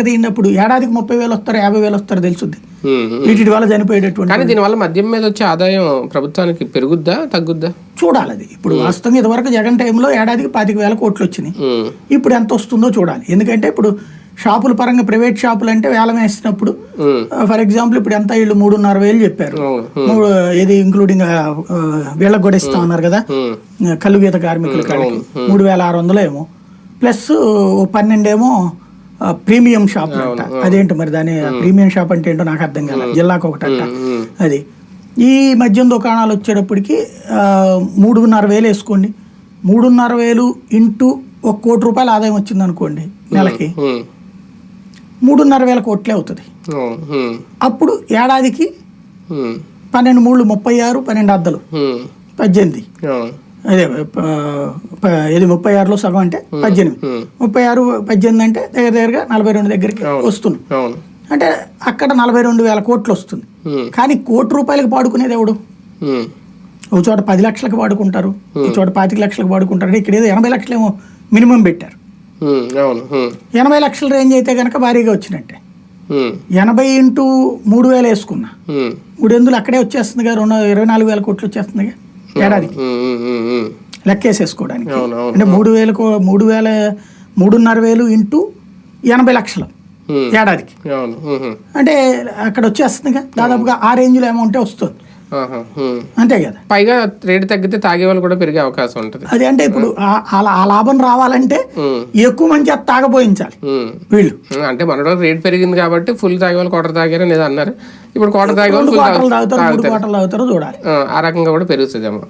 లెక్క తీసినప్పుడు ఏడాదికి ముప్పై వేలు వస్తారు యాభై వేలు వస్తారు తెలుసుద్ది. వీటి వల్ల చనిపోయేటటువంటి కానీ దీనివల్ల మద్యం మీద వచ్చే ఆదాయం ప్రభుత్వానికి పెరుగుద్దా తగ్గుద్దా? చూడాలి అది. ఇప్పుడు వాస్తవంగా ఇదివరకు జగన్ టైంలో ఏడాదికి పాతిక వేల కోట్లు వచ్చినాయి. ఇప్పుడు ఎంత వస్తుందో చూడాలి. ఎందుకంటే ఇప్పుడు షాపుల పరంగా ప్రైవేట్ షాపులు అంటే వేలం వేసినప్పుడు ఫర్ ఎగ్జాంపుల్ ఇప్పుడు ఎంత వీళ్ళు మూడున్నర వేలు చెప్పారు. మూడు ఇది ఇంక్లూడింగ్ వీళ్ళకి కూడా ఇస్తా ఉన్నారు కదా. ఉమ్, కళ్ళు గీత కార్మికుల కాడికి. మూడు వేల ఆరు వందలు ఏమో. ప్లస్ పన్నెండేమో ప్రీమియం షాప్ అంట. అదేంటి మరి దాని ప్రీమియం షాప్ అంటే ఏంటో నాకు అర్థం కాలేదు. జిల్లాకు ఒకటి అంట. ఉమ్, అది. ఈ మద్యం దుకాణాలు వచ్చేటప్పటికి మూడున్నర వేలు వేసుకోండి. మూడున్నర వేలు ఇంటూ ఒక కోటి రూపాయలు ఆదాయం వచ్చింది అనుకోండి నెలకి. మూడున్నర వేల కోట్లే అవుతుంది. అప్పుడు ఏడాదికి పన్నెండు మూడు ముప్పై ఆరు పన్నెండు అద్దలు. పద్దెనిమిది. అదే ఇది ముప్పై ఆరులో సగం అంటే పద్దెనిమిది. ముప్పై ఆరు పద్దెనిమిది అంటే దగ్గర దగ్గరగా నలభై రెండు దగ్గరికి వస్తుంది. అవును, అంటే అక్కడ నలభై రెండు వేల కోట్లు వస్తుంది. కానీ కోటి రూపాయలకి పాడుకునేది ఎవడు? ఒక చోట పది లక్షలకు వాడుకుంటారు ఒక చోట పాతిక లక్షలకు వాడుకుంటారు ఇక్కడ ఏదో ఎనభై లక్షలేమో మినిమం పెట్టారు. ఎనభై లక్షల రేంజ్ అయితే కనుక భారీగా వచ్చినట్టే. ఎనభై ఇంటూ మూడు వేలు వేసుకున్నా. మూడు ఎందులు అక్కడే వచ్చేస్తుందిగా రెండు ఇరవై నాలుగు వేల కోట్లు వచ్చేస్తుందిగా ఏడాదికి. లెక్కేసేసుకోవడానికి. అంటే మూడు వేలకు మూడు వేల మూడున్నర వేలు ఇంటూ ఎనభై లక్షలు ఏడాదికి. అంటే అక్కడ వచ్చేస్తుందిగా. దాదాపుగా ఆ రేంజ్లో అమౌంటే వస్తుంది. అంతే కదా. పైగా రేటు తగ్గితే తాగే వాళ్ళు కూడా పెరిగే అవకాశం ఉంటుంది. అది అంటే ఇప్పుడు ఆ- లాభం రావాలంటే ఎక్కువ మంది చేత తాగబోయించాలి. వీళ్ళు. అంటే మన రేట్ పెరిగింది కాబట్టి ఫుల్ తాగే వాళ్ళు క్వార్టర్ తాగారు అనేది అన్నారు. ఇప్పుడు క్వార్టర్ తాగే వాళ్ళు తాగుతారు చూడాలి. ఆ, ఆ రకంగా కూడా పెరుగుతుందేమో.